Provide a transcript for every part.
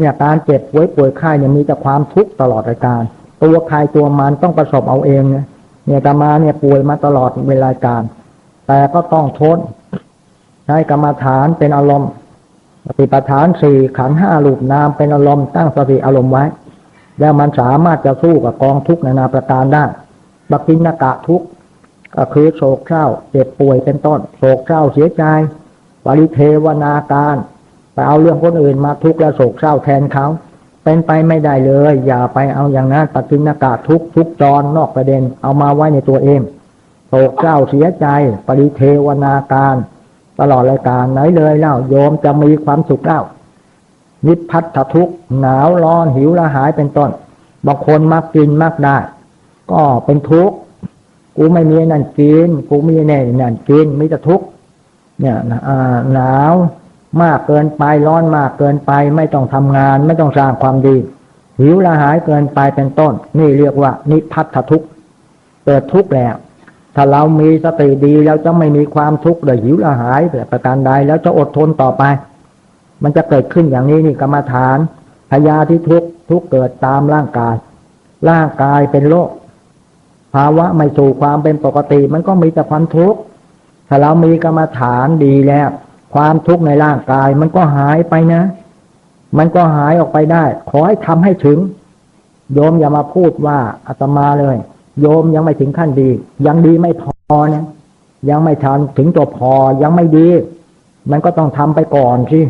เนี่ยการเจ็บป่วยป่วยไข้เนี่ยมีแต่ความทุกข์ตลอดรายการ ตัวใครตัวมันต้องประสบเอาเองเนี่ยเนี่ยกรรมาเนี่ยป่วยมาตลอดเวลาการ แต่ก็ต้องทนใช้กรรมฐานเป็นอารมณ์ปฏิปทานสี่ขันห้ารูปนามเป็นอารมณ์ตั้งสติอารมณ์ไว้ แล้วมันสามารถจะสู้กับกองทุกข์นานาประการได้บักินนากะทุกข์ก็คือโศกเศร้าเจ็บป่วยเป็นต้นโศกเศร้าเสียใจปริเทวนาการ ไปเอาเรื่องคนอื่นมาทุกข์และโศกเศร้าแทนเขาเป็นไปไม่ได้เลย อย่าไปเอาอย่างนั้นปฏินากาทุกทุกจรนอกประเด็นเอามาไว้ในตัวเองโศกเศร้าเสียใจ ปริเทวนาการ ตลอดรายการไหนเลยเล่าโยมจะมีความสุขเล่านิพพัทธทุกหนาวร้อนหิวละหายเป็นต้นบางคนมักกินมักได้ ก็เป็นทุกข์กูไม่มีนั่นกิน กูมีแน่นั่นกินมีแต่ทุกข์เนี่ยหนาว มากเกินไปร้อนมากเกินไป ไม่ต้องทำงาน ไม่ต้องสร้างความดี หิวละหายเกินไปเป็นต้น นี่เรียกว่า นิพพัทธทุกข์เกิดทุกข์แล้วถ้าเรามีสติดีเราจะไม่มีความทุกข์เลยหิวละหายแต่ประการใดแล้วจะอดทนต่อไป มันจะเกิดขึ้นอย่างนี้นี่กรรมฐานพยาธิทุกข์ทุกข์เกิดตามร่างกาย ร่างกายเป็นโรคภาวะไม่สู่ความเป็นปกติ มันก็มีแต่ความทุกข์ถ้าเรามีกรรมฐานดีแล้ว ความทุกข์ในร่างกาย มันก็หายไปนะ มันก็หายออกไปได้ ขอให้ทำให้ถึง โยมอย่ามาพูดว่าอาตมาเลย โยมยังไม่ถึงขั้นดี ยังดีไม่พอนะยังไม่ทันถึงตัวพอยังไม่ดี มันก็ต้องทำไปก่อนสิ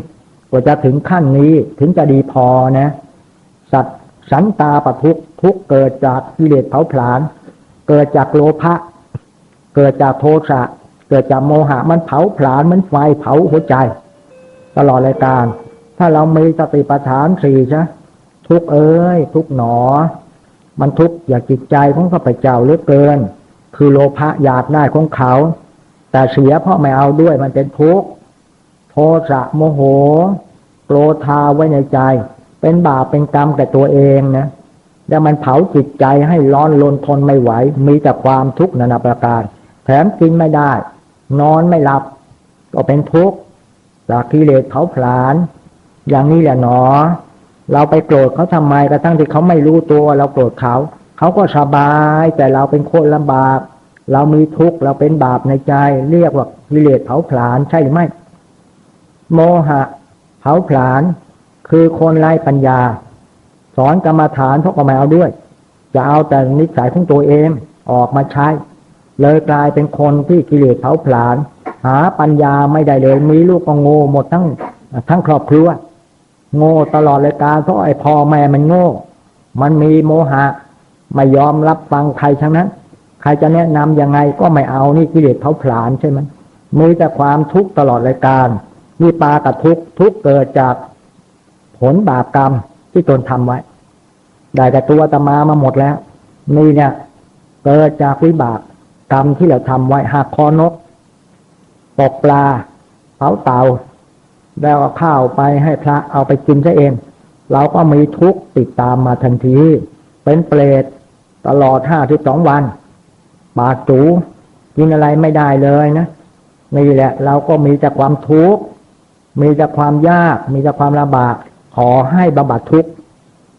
กว่าจะถึงขั้นนี้ถึงจะดีพอนะ สัตว์สันตาปทุกทุกเกิดจากกิเลสเผาผลาญเกิดจากโลภะเกิดจากโทสะ เกิดจากโมหะมันเผาผลาญมันไฟเผาหัวใจ ตลอดรายการ ถ้าเรามีสติปัฏฐานสี่ใช่ทุกเอ้ย ทุกหนอ มันทุกอยากจิตใจของข้าพเจ้าเหลือเกิน คือโลภะอยากได้ของเขา แต่เสียเพราะไม่เอาด้วยมันเป็นทุกข์โทสะโมโหโกรธาไว้ในใจ เป็นบาปเป็นกรรมแก่ตัวเองนะแล้วมันเผาจิตใจให้ร้อนลนทนไม่ไหว มีแต่ความทุกข์นานาประการ แถมกินไม่ได้ นอนไม่หลับ ก็เป็นทุกข์จากกิเลสเผาผลาญอย่างนี้แหละหนอ เราไปโกรธเขาทำไมกระทั่งที่เขาไม่รู้ตัวเราโกรธเขาเขาก็สบายแต่เราเป็นคนลำบาก เรามีทุกข์เราเป็นบาปในใจ เรียกว่ากิเลสเผาผลาญใช่หรือไม่ โมหะเผาผลาญคือคนไร้ปัญญา สอนกรรมฐานพวกก็ไม่เอาด้วย จะเอาแต่นิสัยของตัวเองออกมาใช้ เลยกลายเป็นคนที่กิเลสเผาผลาญหาปัญญาไม่ได้เลย มีลูกก็โง่หมดทั้งทั้งครอบครัวโง่ตลอดเลยการเพราะไอ้พ่อแม่มันโง่ มันมีโมหะ ไม่ยอมรับฟังใครทั้งนั้น ใครจะแนะนำยังไงก็ไม่เอานี่กิเลสเผาผลาญใช่ไหมมีแต่ความทุกข์ตลอดรายการนี่ปากับทุกข์ทุกเกิดจากผลบาปกรรมที่ตนทำไว้ ได้แต่ตัวตมามาหมดแล้ว นี่เนี่ยเกิดจากวิบาก กรรมที่เราทำไว้หักคอนก ตกปลาเผาเตาแล้วเอาข้าวไปให้พระเอาไปกินซะเอง เราก็มีทุกข์ติดตามมาทันที เป็นเปรตตลอดห้าที่สองวันปากจูกินอะไรไม่ได้เลยนะนี่แหละ เราก็มีแต่ความทุกข์มีแต่ความยาก มีแต่ความลำบาก ขอให้บำบัดทุกข์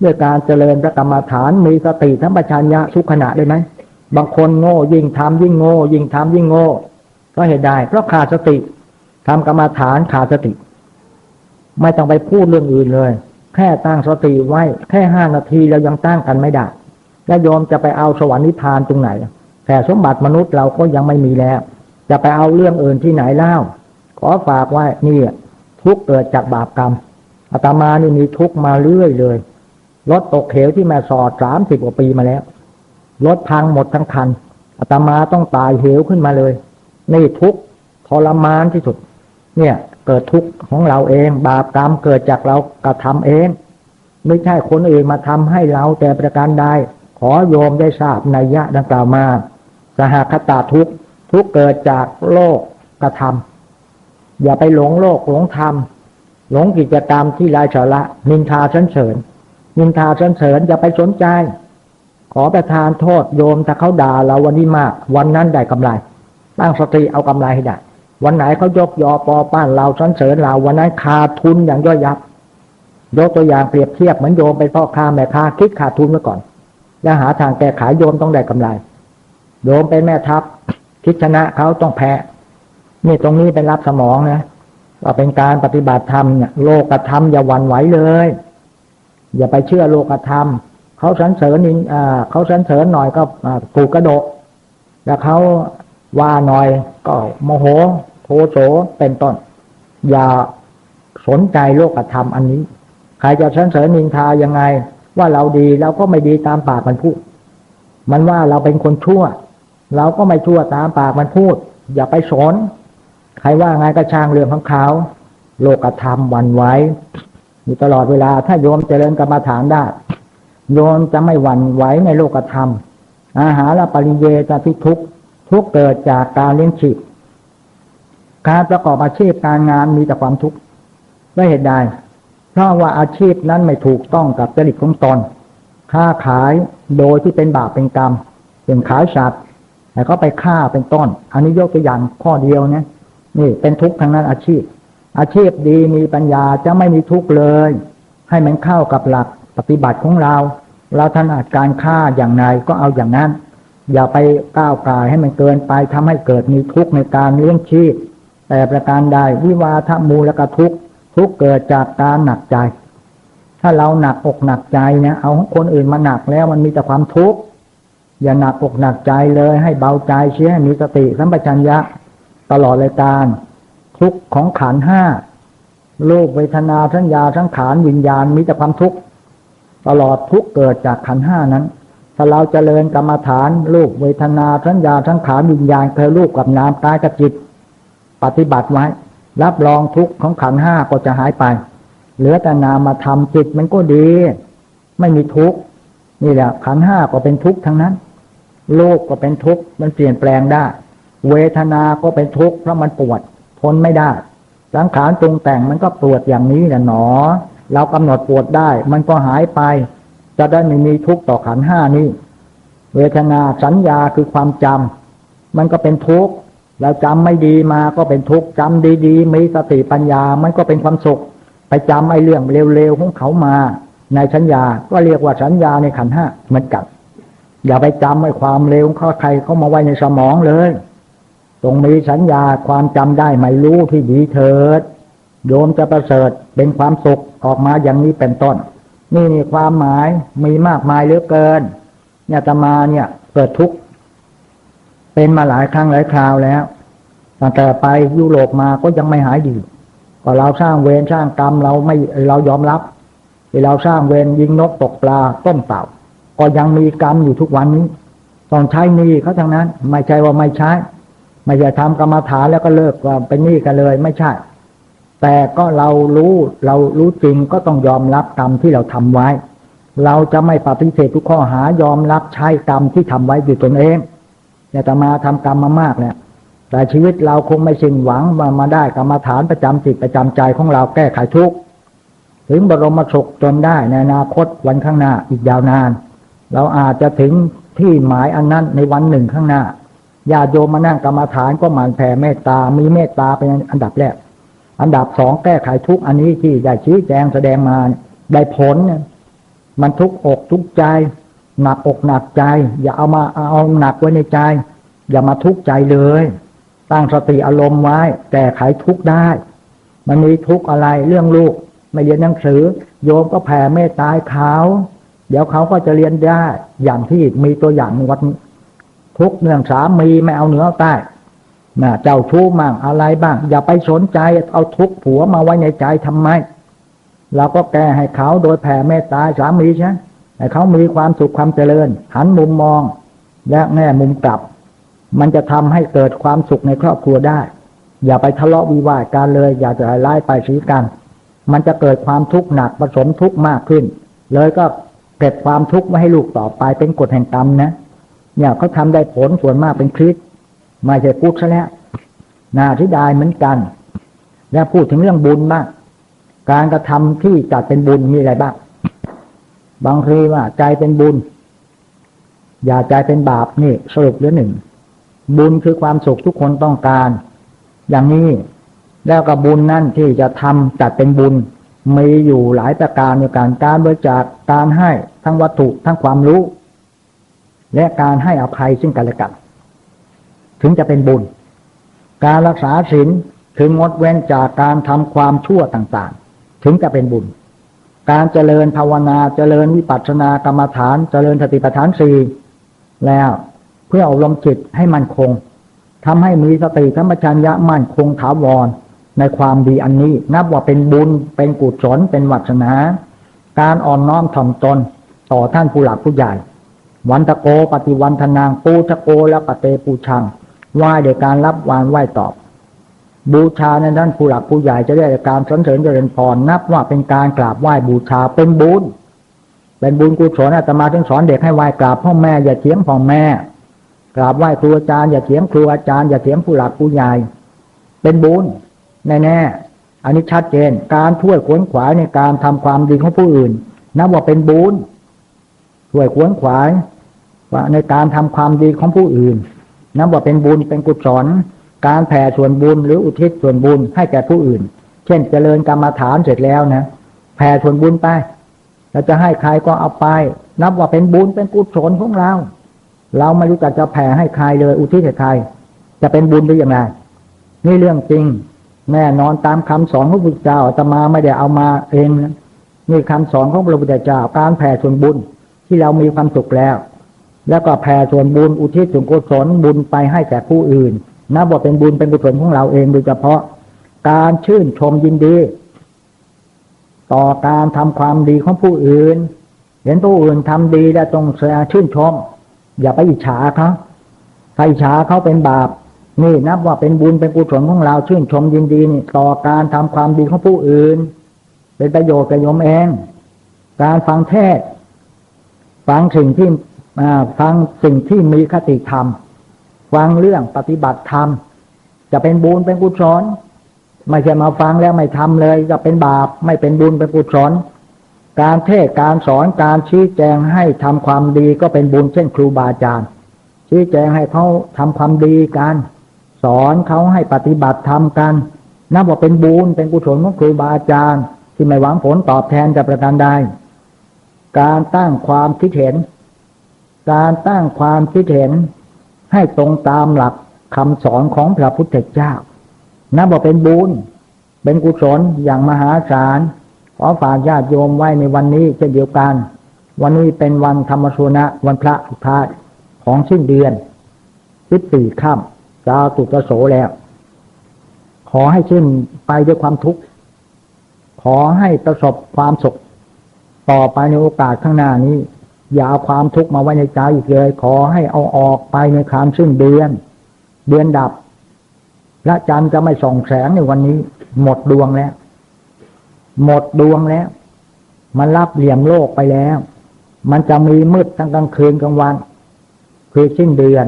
ด้วยการเจริญพระกรรมฐานมีสติทั้งปัญญาทุกขณะได้ไหม บางคนโง่ ยิ่งทำยิ่งโง่ ยิ่งทำยิ่งโง่ก็เหตุใดเพราะขาดสติทำกรรมฐานขาดสติ ไม่ต้องไปพูดเรื่องอื่นเลย แค่ตั้งสติไว้ แค่ห้านาทีเรายังตั้งกันไม่ได้แล้วโยมจะไปเอาสวรรค์นิพพานตรงไหนแต่สมบัติมนุษย์เราก็ยังไม่มีแล้ว จะไปเอาเรื่องอื่นที่ไหนเล่า ขอฝากไว้นี่ทุกเกิดจากบาปกรรมอาตมานี่มีทุกมาเรื่อยเลยรถตกเหวที่แม่สอดสามสิบกว่าปีมาแล้ว รถพังหมดทั้งคันอาตมาต้องตายเหวขึ้นมาเลย นี่ทุกทรมานที่สุด เนี่ยเกิดทุกข์ของเราเอง บาปกรรมเกิดจากเรากระทำเอง ไม่ใช่คนอื่นมาทำให้เราแต่ประการใดขอโยมได้ทราบในยะดังกล่าวมา สหคตาทุกข์ทุกข์เกิดจากโลกกระทำอย่าไปหลงโลกหลงธรรมหลงกิจกรรมที่ไร้สาระนินทาเฉนเฉินนินทาเฉนเฉินอย่าไปสนใจ ขอประทานโทษโยมถ้าเขาด่าเราวันนี้มาก วันนั้นได้กำไรตั้งสติเอากำไรให้ได้ วันไหนเขายกยอปอป้านเราสรรเสริญเราวันนั้นขาดทุนอย่างย่อยยับ ยกตัวอย่างเปรียบเทียบเหมือนโยมเป็นพ่อค้าแม่ค้าคิดขาดทุนไว้ก่อน แล้วหาทางแก้ไขโยมต้องได้กำไร โยมเป็นแม่ทัพ คิดชนะเขาต้องแพ้นี่ตรงนี้เป็นรับสมองนะว่าเป็นการปฏิบัติธรรมเนี่ยโลกธรรมอย่าหวั่นไหวเลย อย่าไปเชื่อโลกธรรม เขาสรรเสริญอ่าเขาสรรเสริญหน่อยก็ถูกกระโดดแล้วเขาว่าหน่อยก็โมโหโทโสเป็นต้น อย่าสนใจโลกธรรมอันนี้ ใครจะสรรเสริญนินทายังไง ว่าเราดีเราก็ไม่ดีตามปากมันพูด มันว่าเราเป็นคนชั่ว เราก็ไม่ชั่วตามปากมันพูด อย่าไปสนใครว่าไงก็ช่างเรื่องของเขาโลกธรรมวันไวอยู่ตลอดเวลาถ้าโยมเจริญกรรมฐานได้ โยมจะไม่หวั่นไหวในโลกธรรม อาหารและปริเยจะพิทุกข์ทุกเกิดจากการเลี้ยงชีพการประกอบอาชีพการงานมีแต่ความทุกข์ไม่เหตุใดเพราะว่าอาชีพนั้นไม่ถูกต้องกับจริตของตนค้าขายโดยที่เป็นบาปเป็นกรรมเป็นขายสัตว์แต่ก็ไปฆ่าเป็นต้น อันนี้ยกตัวอย่างข้อเดียวนี่ยนี่เป็นทุกข์ทางนั้นอาชีพ อาชีพดีมีปัญญาจะไม่มีทุกข์เลย ให้มันเข้ากับหลักปฏิบัติของเรา เราถนัดการฆ่าอย่างไรก็เอาอย่างนั้น อย่าไปก้าวกายให้มันเกินไปทำให้เกิดมีทุกข์ในการเลี้ยงชีพ แต่ประการใดวิวาทมูลกทุกทุกเกิดจากการหนักใจ ถ้าเราหนักอกหนักใจเนี่ยเอาคนอื่นมาหนักแล้วมันมีแต่ความทุกข์อย่าหนักอกหนักใจเลยให้เบาใจเชื่อให้มีสติสัมปชัญญะตลอดรายการทุกข์ของขันห้าโลกเวทนาสัญญาสังขารวิญญาณมีแต่ความทุกข์ ตลอดทุกเกิดจากขันห้านั้น ถ้าเราเจริญกรรมฐานรูปเวทนาสัญญาสังขารวิญญาณเคยรูปกับนามกายกับจิต ปฏิบัติไว้ รับรองทุกข์ของขันห้าก็จะหายไป เหลือแต่นามมาทำจิตมันก็ดี ไม่มีทุกข์นี่แหละขันห้าก็เป็นทุกข์ทั้งนั้นโลกก็เป็นทุกข์มันเปลี่ยนแปลงได้ เวทนาก็เป็นทุกข์เพราะมันปวดทนไม่ได้สังขารปรุงแต่งมันก็ปวดอย่างนี้นะหนอ เรากำหนดปวดได้ มันก็หายไป จะได้ไม่มีทุกข์ต่อขันห้านี้ เวทนาสัญญาคือความจำมันก็เป็นทุกข์เราจำไม่ดีมาก็เป็นทุกข์จำดีๆมีสติปัญญา มันก็เป็นความสุข ไปจำไอ้เรื่องเร็วๆของเขามา ในสัญญาก็เรียกว่าสัญญาในขันห้าเหมือนกันอย่าไปจำไอ้ความเร็วเขาใครเขามาไว้ในสมองเลย ตรงมีสัญญาความจำได้ไม่รู้ที่ดีเถิด โยมจะประเสริฐเป็นความสุขออกมาอย่างนี้เป็นต้น นี่นี่ความหมายมีมากมายเหลือเกิน เนี่ยตมาเนี่ยเกิดทุกข์เป็นมาหลายครั้งหลายคราวแล้วตั้งแต่ไปยุโรปมาก็ยังไม่หายดีก็เราสร้างเวรสร้างกรรมเราไม่เรายอมรับที่เราสร้างเวรยิงนกตกปลาต้มเต่า ก็ยังมีกรรมอยู่ทุกวันนี้ต้องใช้หนี้เขาทั้งนั้น ไม่ใช่ว่าไม่ใช้ ไม่ใช่ทำกรรมฐานแล้วก็เลิกว่าเป็นหนี้กันเลยไม่ใช่ แต่ก็เรารู้เรารู้จริงก็ต้องยอมรับกรรมที่เราทำไว้ เราจะไม่ปฏิเสธทุกข้อหายอมรับใช้กรรมที่ทำไว้อยู่ตนเองเนี่ยแต่มาทำกรรมมามากเนี่ย แต่ชีวิตเราคงไม่สิ้นหวังมามาได้กรรมฐานประจำจิตประจำใจของเราแก้ไขทุกข์ถึงบรมสุขจนได้ในอนาคตวันข้างหน้าอีกยาวนาน เราอาจจะถึงที่หมายอันนั้นในวันหนึ่งข้างหน้าญาโยมมานั่งกรรมฐานก็หมั่นแผ่เมตตา มีเมตตาเป็นอันดับแรก อันดับสองแก้ไขทุกอันนี้ที่ได้ชี้แจงแสดงมาได้ผลมันทุกอกทุกใจ หนักอกหนักใจ อย่าเอามาเอาหนักไว้ในใจ อย่ามาทุกข์ใจเลย ตั้งสติอารมณ์ไว้ แก้ไขทุกได้ มันมีทุกอะไรเรื่องลูก ไม่เรียนหนังสือ โยมก็แผ่เมตตาเขาเดี๋ยวเขาก็จะเรียนได้ อย่างที่มีตัวอย่างวัดทุกเรื่องสามีไม่เอาเหนือเอาใต้ น่ะเจ้าชู้มั่งอะไรบ้าง อย่าไปสนใจเอาทุกผัวมาไว้ในใจทำไมเราก็แก้ให้เขาโดยแผ่เมตตาสามีใช่ให้เขามีความสุขความเจริญ หันมุมมอง และแง่มุมกลับ มันจะทำให้เกิดความสุขในครอบครัวได้ อย่าไปทะเลาะวิวาทกันเลย อย่าจะไล่ไปสีกัน มันจะเกิดความทุกข์หนักผสมทุกข์มากขึ้น เลยก็เก็บความทุกข์ไว้ให้ลูกต่อไปเป็นกฎแห่งกรรมนะเนี่ยเขาทำได้ผลส่วนมากเป็นคริสต์ ไม่ใช่พุทธซะแล้วนาที่ได้เหมือนกัน แล้วพูดถึงเรื่องบุญบ้างการกระทำที่จัดเป็นบุญมีอะไรบ้าง บางทีว่าใจเป็นบุญ อย่าใจเป็นบาปนี่สรุปเหลือหนึ่ง บุญคือความสุขทุกคนต้องการ อย่างนี้แล้วก็บุญนั่นที่จะทำจัดเป็นบุญมีอยู่หลายประการในการการบริจาคการให้ทั้งวัตถุทั้งความรู้ และการให้อภัยซึ่งกันและกัน ถึงจะเป็นบุญ การรักษาศีลถึงงดเว้นจากการทำความชั่วต่างๆ ถึงจะเป็นบุญ การเจริญภาวนาเจริญวิปัสสนากรรมฐานเจริญสติปัฏฐานสี่แล้วเพื่ออบรมจิตให้มั่นคงทำให้มีสติธรรมชัญญะมั่นคงถาวรในความดีอันนี้ นับว่าเป็นบุญเป็นกุศลเป็นวัฒนา การอ่อนน้อมถ่อมตนต่อท่านผู้หลักผู้ใหญ่ วันตะโกปฏิวันทนางปูตะโกและปะเตปูชัง ไหว้โดยการรับวานไหว้ตอบ บูชาในด้านผู้หลักผู้ใหญ่จะได้การสรรเสริญเจริญพรนับว่าเป็นการกราบไหว้บูชาเป็นบุญเป็นบุญกุศลอาตมาถึงสอนเด็กให้ไหว้กราบพ่อแม่อย่าเถียงพ่อแม่กราบไหว้ครูอาจารย์อย่าเถียงครูอาจารย์อย่าเถียงผู้หลักผู้ใหญ่เป็นบุญแน่ๆอันนี้ชัดเจน การช่วยขวนขวายในการทำความดีของผู้อื่นนับว่าเป็นบุญช่วยขวนขวายในการทำความดีของผู้อื่น นับว่าเป็นบุญเป็นกุศลการแผ่ส่วนบุญหรืออุทิศส่วนบุญให้แก่ผู้อื่น เช่นเจริญกรรมฐานเสร็จแล้วนะแผ่ส่วนบุญไปเราจะให้ใครก็เอาไป นับว่าเป็นบุญเป็นกุศลของเรา เราไม่รู้จักจะแผ่ให้ใครเลยอุทิศให้ใคร จะเป็นบุญได้อย่างไรนี่เรื่องจริงแน่นอนตามคำสอนของพระพุทธเจ้าอาตมาไม่ได้เอามาเองนะนี่คำสอนของพระพุทธเจ้าการแผ่ส่วนบุญที่เรามีความสุขแล้ว แล้วก็แผ่ส่วนบุญอุทิศส่วนกุศลบุญไปให้แก่ผู้อื่นนับว่าเป็นบุญเป็นกุศลของเราเองโดยเฉพาะการชื่นชมยินดี ต่อการทำความดีของผู้อื่น เห็นผู้อื่นทำดีแล้วต้องแสดงชื่นชม อย่าไปอิจฉาเขาถ้าอิจฉาเขาเป็นบาปนี่นับว่าเป็นบุญเป็นกุศลของเราชื่นชมยินดีนี่ต่อการทำความดีของผู้อื่น เป็นประโยชน์แกับโยมเอง การฟังเทศฟังสิ่งที่ ฟังสิ่งที่มีคติธรรม ฟังเรื่องปฏิบัติธรรม จะเป็นบุญเป็นกุศลไม่ใช่มาฟังแล้วไม่ทำเลย จะเป็นบาปไม่เป็นบุญเป็นกุศลการเทศการสอนการชี้แจงให้ทำความดีก็เป็นบุญเช่นครูบาอาจารย์ ชี้แจงให้เขาทำความดีกันสอนเขาให้ปฏิบัติทำกันนับว่าเป็นบุญเป็นกุศลของครูบาอาจารย์ ที่ไม่หวังผลตอบแทนจากประการใดการตั้งความคิดเห็น การตั้งความคิดเห็นให้ตรงตามหลักคำสอนของพระพุทธเจ้านับว่าเป็นบุญ เป็นกุศลอย่างมหาศาล ขอฝากญาติโยมไว้ในวันนี้เช่นเดียวกัน วันนี้เป็นวันธรรมสุนะวันพระสุดท้ายของสิ้นเดือนสิบสี่ค่ำจาตุตโสแล้ว ขอให้สิ้นไปด้วยความทุกข์ ขอให้ประสบความสุข ต่อไปในโอกาสข้างหน้านี้ อย่าเอาความทุกข์มาไว้ในใจอีกเลย ขอให้เอาออกไปในคามสิ้นเดือน เดือนดับพระจันทร์จะไม่ส่องแสงในวันนี้ หมดดวงแล้ว หมดดวงแล้ว มันรับเหลี่ยมโลกไปแล้ว มันจะมีมืดทั้งกลางคืนกลางวัน คือสิ้นเดือน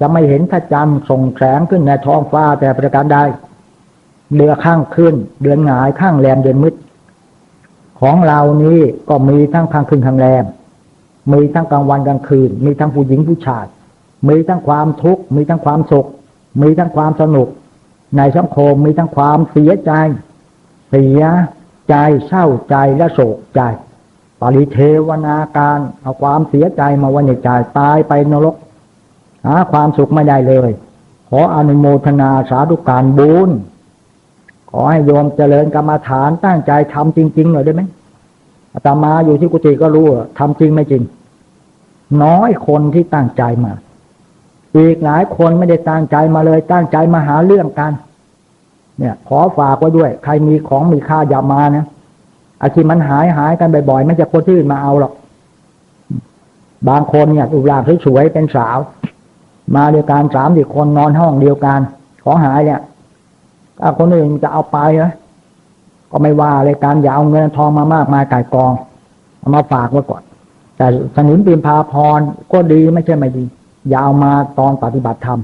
จะไม่เห็นพระจันทร์ส่งแสงขึ้นในท้องฟ้าแต่ประการใดเดือข้างขึ้น เดือนหงายข้างแรมเดือนมืดของเรานี้ก็มีทั้งกลางคืนกลางแรม มีทั้งกลางวันกลางคืน มีทั้งผู้หญิงผู้ชายมีทั้งความทุกข์มีทั้งความสุข มีทั้งความสนุก ในสังคมมีทั้งความเสียใจ เสียใจเศร้าใจและโศกใจ ปริเทวนาการเอาความเสียใจมาวันในใจตายไปนรกหาความสุขไม่ได้เลย ขออนุโมทนาสาธุการบุญขอให้โยมเจริญกรรมฐานตั้งใจทำจริงๆหน่อยได้ไหม อาตมาอยู่ที่กุฏิก็รู้ทำจริงไม่จริง น้อยคนที่ตั้งใจมา อีกหลายคนไม่ได้ตั้งใจมาเลย ตั้งใจมาหาเรื่องกัน เนี่ย ขอฝากไว้ด้วย ใครมีของมีค่าอย่ามานะอาชีพมันหายหายกันบ่อยๆไม่จะคนที่อื่นมาเอาหรอก บางคนเนี่ยอุราสวยเป็นสาว มาเดียวกันสามสี่คนนอนห้องเดียวกัน ของหายเนี่ยคนอื่นจะเอาไปนะ ก็ไม่ว่าเลยการอย่าเอาเงินทองมามากมายก่ายกองเอามาฝากไว้ก่อน แต่สนิมปีนพาพรก็ดีไม่ใช่ไม่ดี อย่าเอามาตอนปฏิบัติธรรม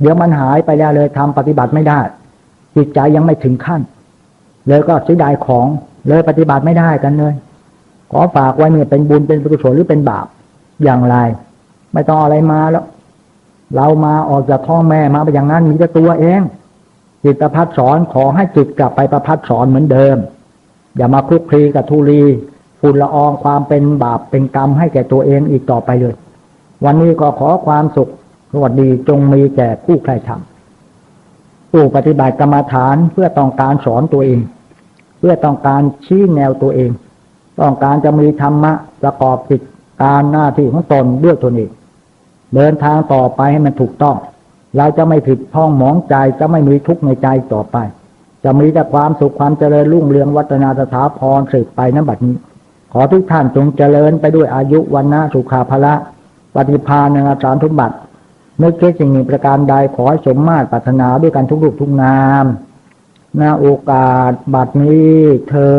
เดี๋ยวมันหายไปแล้วเลยทำปฏิบัติไม่ได้ จิตใจยังไม่ถึงขั้น เลยก็เสียดายของเลยปฏิบัติไม่ได้กันเลยขอฝากไว้เนี่ยเป็นบุญเป็นกุศลหรือเป็นบาปอย่างไร ไม่ต้องอะไรมาแล้ว เรามาออกจากท้องแม่มาไปอย่างนั้นมีแต่ตัวเอง จิตประพัดสอนขอให้จิตกลับไปประพัดสอนเหมือนเดิม อย่ามาคลุกคลีกับทุลีฝุ่นละอองความเป็นบาปเป็นกรรมให้แก่ตัวเองอีกต่อไปเลย วันนี้ก็ขอความสุขสวัสดีจงมีแก่ผู้ใครทำผู้ปฏิบัติกรรมฐานเพื่อต้องการสอนตัวเอง เพื่อต้องการชี้แนวตัวเอง ต้องการจะมีธรรมะประกอบกิจการหน้าที่ของตนด้วยตนเองเดินทางต่อไปให้มันถูกต้อง เราจะไม่ผิดพ้องหมองใจจะไม่มีทุกข์ในใจต่อไป จะมีแต่ความสุขความเจริญรุ่งเรืองวัฒนาสถาพรสืบไปนั้นบัดนี้ ขอทุกท่านจงเจริญไปด้วยอายุวันนะสุขาภละปฏิภาณอาสารทุกบัตรนึกคิดสิ่งหนึ่งประการใดขอให้สมมาตรปรารถนาด้วยกันทุกรูปทุกนามหน้าโอกาสบัดนี้เทิ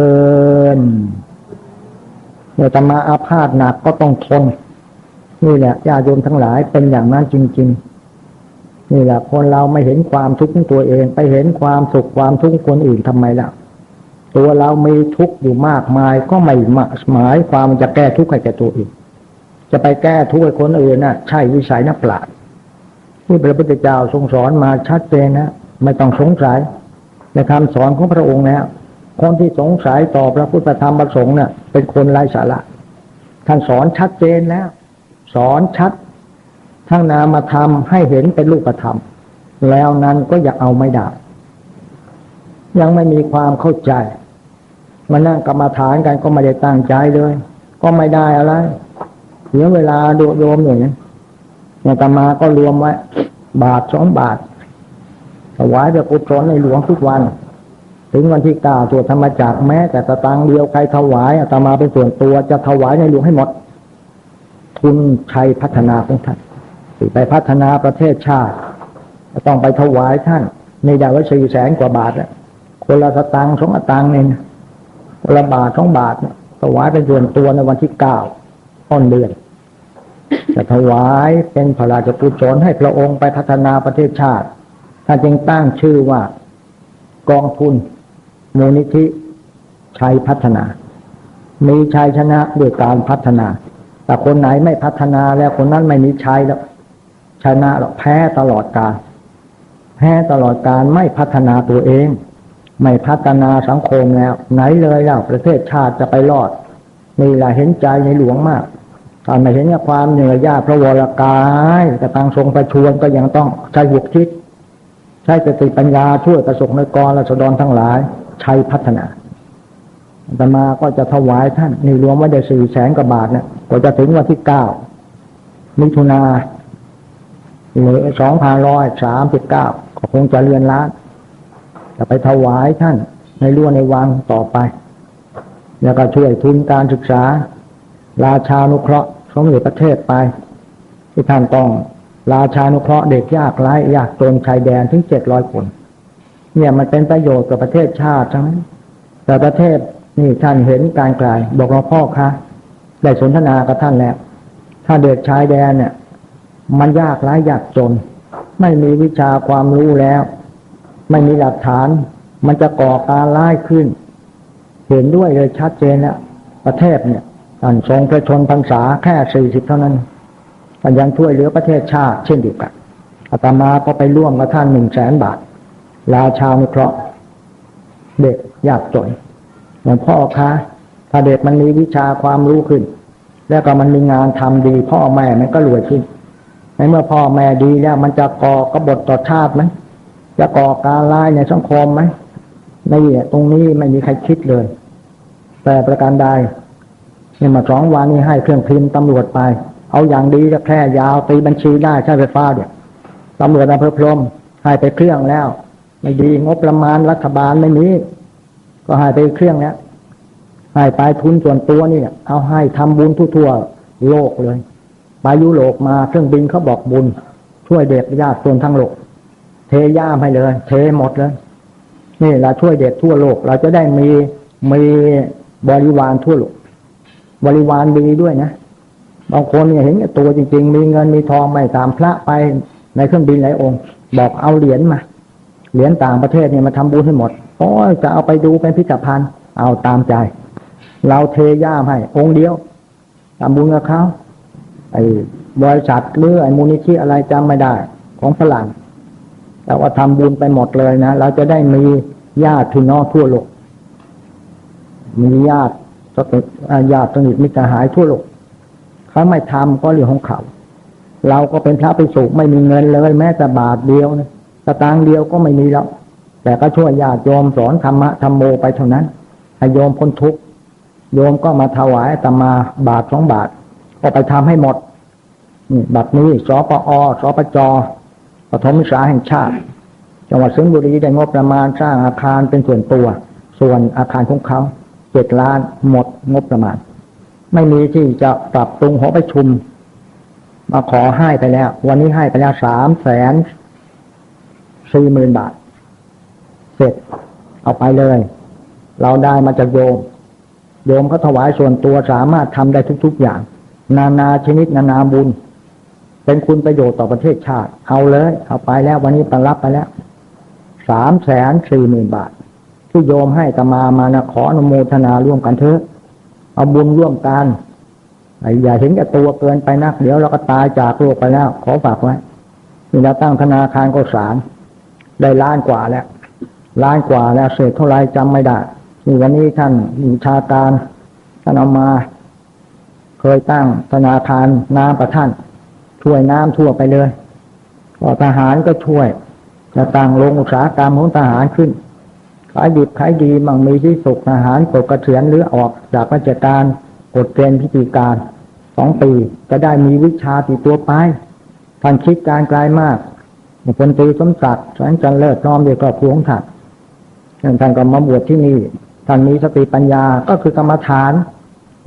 นเมื่อจะมาอาพาธหนักก็ต้องทนนี่แหละญาติโยมทั้งหลายเป็นอย่างนั้นจริง ๆ นี่แหละคนเราไม่เห็นความทุกข์ของตัวเอง ไปเห็นความสุขความทุกข์คนอื่นทำไมล่ะ ตัวเรามีทุกข์อยู่มากมายก็ไม่หมายความจะแก้ทุกข์ให้แก่ตัวเองจะไปแก้ทุกข์ให้คนอื่นน่ะ ใช่วิสัยนักปราชญ์ที่พระพุทธเจ้าทรงสอนมาชัดเจนนะไม่ต้องสงสัยในคำสอนของพระองค์แล้วคนที่สงสัยต่อพระพุทธธรรมประสงค์เนี่ยเป็นคนไร้สาระท่านสอนชัดเจนแล้ว สอนชัด ทั้งนามธรรมให้เห็นเป็นรูปธรรม แล้วนั้นก็อย่าเอาไม่ได้ ยังไม่มีความเข้าใจ มานั่งกรรมาฐานกันก็ไม่ได้ตั้งใจเลย ก็ไม่ได้อะไรเสียเวลาดูโยมอย่างนี้เนี่ยตมาก็รวมไว้ บาทสองบาทถวายพระกุศลในหลวงทุกวัน ถึงวันที่เก้าตัวธรรมจักรแม้แต่สตางเดียวใครถวายอาตมาเป็นส่วนตัวจะถวายในหลวงให้หมด ทุนชัยพัฒนาของท่าน ไปพัฒนาประเทศชาติ ต้องไปถวายท่าน ในดาวสี่แสนกว่าบาทอะคนละสตางค์สองตางค์เนี่ยนะคนละบาทสองบาทเนี่ยถวายเป็นส่วนตัวในวันที่เก้าต้นเดือนจะถวายเป็นพระราชกุศลให้พระองค์ไปพัฒนาประเทศชาติ ท่านจึงตั้งชื่อว่า กองทุนมูลนิธิชัยพัฒนา มีชัยชนะด้วยการพัฒนา แต่คนไหนไม่พัฒนาแล้วคนนั้นไม่มีชัยแล้ว ชนะหรอกแพ้ตลอดกาลแพ้ตลอดการไม่พัฒนาตัวเอง ไม่พัฒนาสังคมแล้ว ไหนเลยแล้วประเทศชาติจะไปรอดนี่แหละเห็นใจในหลวงมากตอนไม่เห็นความเหนื่อยยากพระวรกายกระตังทรงประชวนก็ยังต้องใช้หุกคิด ใช้สติปัญญาช่วยประสบในกรและสดรทั้งหลาย ใช้พัฒนาอาตมาก็จะถวายท่าน นี่รวมว้ได้สี่แสนกว่าบาทเนี่ยก็จะถึงวันที่เก้ามิถุนา หรือสองพันร้อยสามสิบเก้าก็คงจะเรียนล้านจะไปถวายท่านในรั้วในวังต่อไป แล้วก็ช่วยทุนการศึกษา ราชานุเคราะห์สมเด็จประเทศไป ที่ท่านต้องราชานุเคราะห์เด็กยากไร้ยากจนชายแดนถึงเจ็ดร้อยคน เนี่ยมันเป็นประโยชน์กับประเทศชาติทั้งนั้นแต่ประเทศนี่ท่านเห็นการไกลบอกเราพ่อคะได้สนทนากับท่านแล้ว ถ้าเด็กชายแดนเนี่ย มันยากไร้ยากจน ไม่มีวิชาความรู้แล้ว ไม่มีหลักฐาน มันจะก่อการร้ายขึ้น เห็นด้วยเลยชัดเจนแล้วประเทศเนี่ยท่านทรงพระชนพรรษาแค่สี่สิบเท่านั้นท่านยังช่วยเหลือประเทศชาติ เช่นเดียวกันอาตมาก็ไปร่วมกับท่านหนึ่งแสนบาทราชาวนุเคราะห์เด็กยากจนหลวงพ่อคะถ้าเด็กมันมีวิชาความรู้ขึ้น แล้วก็มันมีงานทำดี พ่อแม่มันก็รวยขึ้น ในเมื่อพ่อแม่ดีแล้ว มันจะก่อกบฏต่อชาติไหมจะก่อการร้ายในสังคมไหมไม่ตรงนี้ไม่มีใครคิดเลย แต่ประการใดเนี่ยมาสองวันนี้ให้เครื่องพิมพ์ตำรวจไป เอาอย่างดีจะแพร่ยาวตีบัญชีได้ใช้ไฟฟ้าเดี๋ยวตำรวจอำเภอพรมให้ไปเครื่องแล้ว ไม่ดีงบประมาณรัฐบาลไม่มีก็ให้ไปเครื่องแล้วให้ไปทุนส่วนตัวนี่เอาให้ทำบุญทั่วๆโลกเลย ไปยุโรปมาเครื่องบินเขาบอกบุญ ช่วยเด็กญาติส่วนทั้งโลก เทย่ามให้เลย เทหมดเลยนี่เราช่วยเด็กทั่วโลก เราจะได้มีมีบริวารทั่วโลก บริวารดีด้วยนะบางคนเนี่ยเห็นตัวจริง ๆ มีเงินมีทองไม่ตามพระไปในเครื่องบินหลายองค์ บอกเอาเหรียญมาเหรียญต่างประเทศเนี่ยมาทำบุญให้หมดโอ้จะเอาไปดูเป็นพิพิธภัณฑ์เอาตามใจ เราเทย่ามให้ องค์เดียวทำบุญกับเขา ไอ้บริษัทหรือไอ้มูลนิธิอะไรจำไม่ได้ ของฝรั่งแต่ว่าทำบุญไปหมดเลยนะเราจะได้มีญาติพี่น้องทั่วโลก มีญาติสติอ่าญาติสนิทมิตรหายทั่วโลกเขาไม่ทำก็เรื่องของเขา เราก็เป็นพระภิกษุไม่มีเงินเลย แม้แต่บาทเดียวนะสตางค์เดียวก็ไม่มีแล้ว แต่ก็ช่วยญาติโยมสอนธรรมะธรรมโมไปเท่านั้นให้โยมพ้นทุกข์โยมก็มาถวายตมาบาทสองบาท ก็ไปทำให้หมดนี่บัดนี้สปอสปจปฐมศึกษาแห่งชาติ จังหวัดสิงห์บุรีได้งบประมาณสร้างอาคารเป็นส่วนตัว ส่วนอาคารของเขาเจ็ดล้านหมดงบประมาณ ไม่มีที่จะปรับปรุงหอประชุม มาขอให้ไปแล้ว วันนี้ให้ไปแล้วสามแสนสี่หมื่นบาท เสร็จเอาไปเลย เราได้มาจากโยม โยมเขาถวายส่วนตัวสามารถทำได้ทุก ๆอย่าง นานาชนิดนานาบุญ เป็นคุณประโยชน์ต่อประเทศชาติ เอาเลย เอาไปแล้ววันนี้ไปรับไปแล้วสามแสนสี่หมื่นบาท ที่โยมให้ตมามานะขออนุโมทนาร่วมกันเถอะ เอาบุญร่วมกันอย่าเห็นแก่ตัวเกินไปนัก เดี๋ยวเราก็ตายจากโลกไปแล้ว ขอฝากไว้นี่เราตั้งธนาคารก็สารได้ล้านกว่าแล้วล้านกว่าแล้วเศษเท่าไรจำไม่ได้นี่วันนี้ท่านวิชาการท่านเอามา เคยตั้งธนาคารน้ำประท่าน ช่วยน้ำทั่วไปเลยก็ทหารก็ช่วย จะตั้งโรงอุตสาหกรรมของทหารขึ้น ขายดิบขายดีมั่งมีที่สุขทหารปลดเกษียณหรือออกจากราชการกฎเกณฑ์พิธีการสองปีจะได้มีวิชาติดตัวไปท่านคิดการไกลมากพลตรีสมศักดิ์แสงจันทร์เลิศน้อมเดียวกับพวงท่านท่านก็มาบวชที่นี่ท่านมีสติปัญญาก็คือกรรมฐาน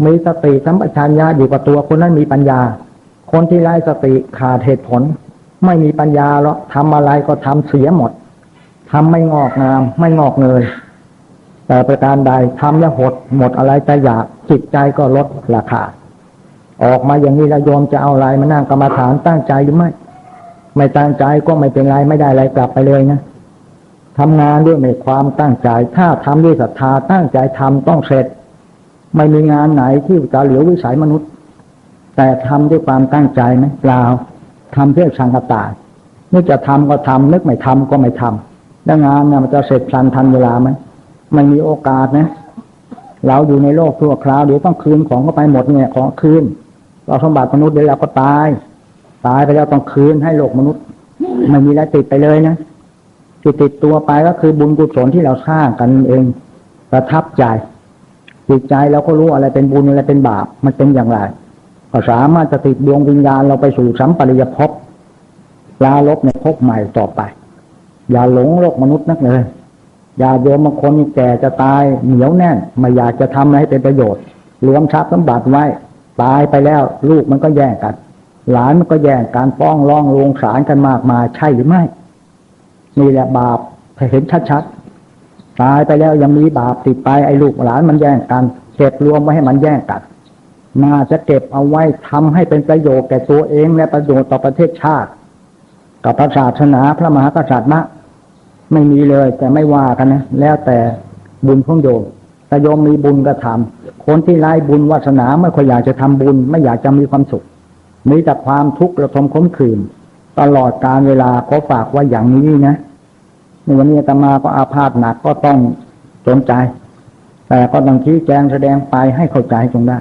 มีสติสัมปชัญญะอยู่กับตัวคนนั้นมีปัญญา คนที่ไร้สติขาดเหตุผล ไม่มีปัญญาหรอกทำอะไรก็ทำเสียหมดทำไม่งอกงาม ไม่งอกเงยแต่ประการใดทำแล้วหดหมดอะไรจะอยากจิตใจก็ลดราคา ออกมาอย่างนี้แล้วโยมจะเอาอะไรมานั่งกรรมฐานตั้งใจหรือไม่ ไม่ตั้งใจก็ไม่เป็นไรไม่ได้อะไรกลับไปเลยนะทำงานด้วยในความตั้งใจ ถ้าทำด้วยศรัทธาตั้งใจทำต้องเสร็จ ไม่มีงานไหนที่จะเหลือวิสัยมนุษย์ แต่ทำด้วยความตั้งใจไหมเปล่าทำเพื่อชังกตายนึกจะทำก็ทำนึกไม่ทำก็ไม่ทำแล้วงานนะมันจะเสร็จทันทันเวลาไหมไม่มีโอกาสนะ เราอยู่ในโลกทั่วคราวเดี๋ยวต้องคืนของก็ไปหมดเนี่ยของคืนเราสมบัติมนุษย์เดี๋ยวเราก็ตาย ตายไปแล้วต้องคืนให้โลกมนุษย์ไม่มีอะไรติดไปเลยนะที่ติดตัวไปก็คือบุญกุศลที่เราสร้างกันเองประทับใจ จิตใจเราก็รู้อะไรเป็นบุญอะไรเป็นบาปมันเป็นอย่างไรก็สามารถจะติดดวงวิญญาณเราไปสู่สัมปริยภพลาลบในภพใหม่ต่อไป อย่าหลงโลกมนุษย์นักเลย อย่าโยมบางคนแก่จะตายเหนียวแน่น ไม่อยากจะทำอะไรให้เป็นประโยชน์รวมทรัพย์สมบัติไว้ ตายไปแล้ว ลูกมันก็แย่งกัน หลานมันก็แย่งการฟ้องร้องลงศาลกันมากมายใช่หรือไม่ นี่แหละบาปเห็นชัดๆ ตายไปแล้วยังมีบาปติดไปไอ้ลูกหลานมันแย่งกันเก็บรวมไว้ให้มันแย่งกันน่าจะเก็บเอาไว้ทำให้เป็นประโยชน์แก่ตัวเองและประโยชน์ต่อประเทศชาติ กับพระศาสนาพระมหากษัตริย์นะไม่มีเลยแต่ไม่ว่ากันนะ แล้วแต่บุญของโยมแต่โยมมีบุญก็ทำคนที่ไร้บุญวาสนาไม่ค่อยอยากจะทำบุญ ไม่อยากจะมีความสุข มีแต่ความทุกข์ระทมขมขื่นตลอดการเวลาขอฝากไว่าอย่างนี้นะ ในวันนี้อาตมาก็อาพาธหนักก็ต้องสนใจ แต่ก็ต้องชี้แจงแสดงไปให้เข้าใจจงได้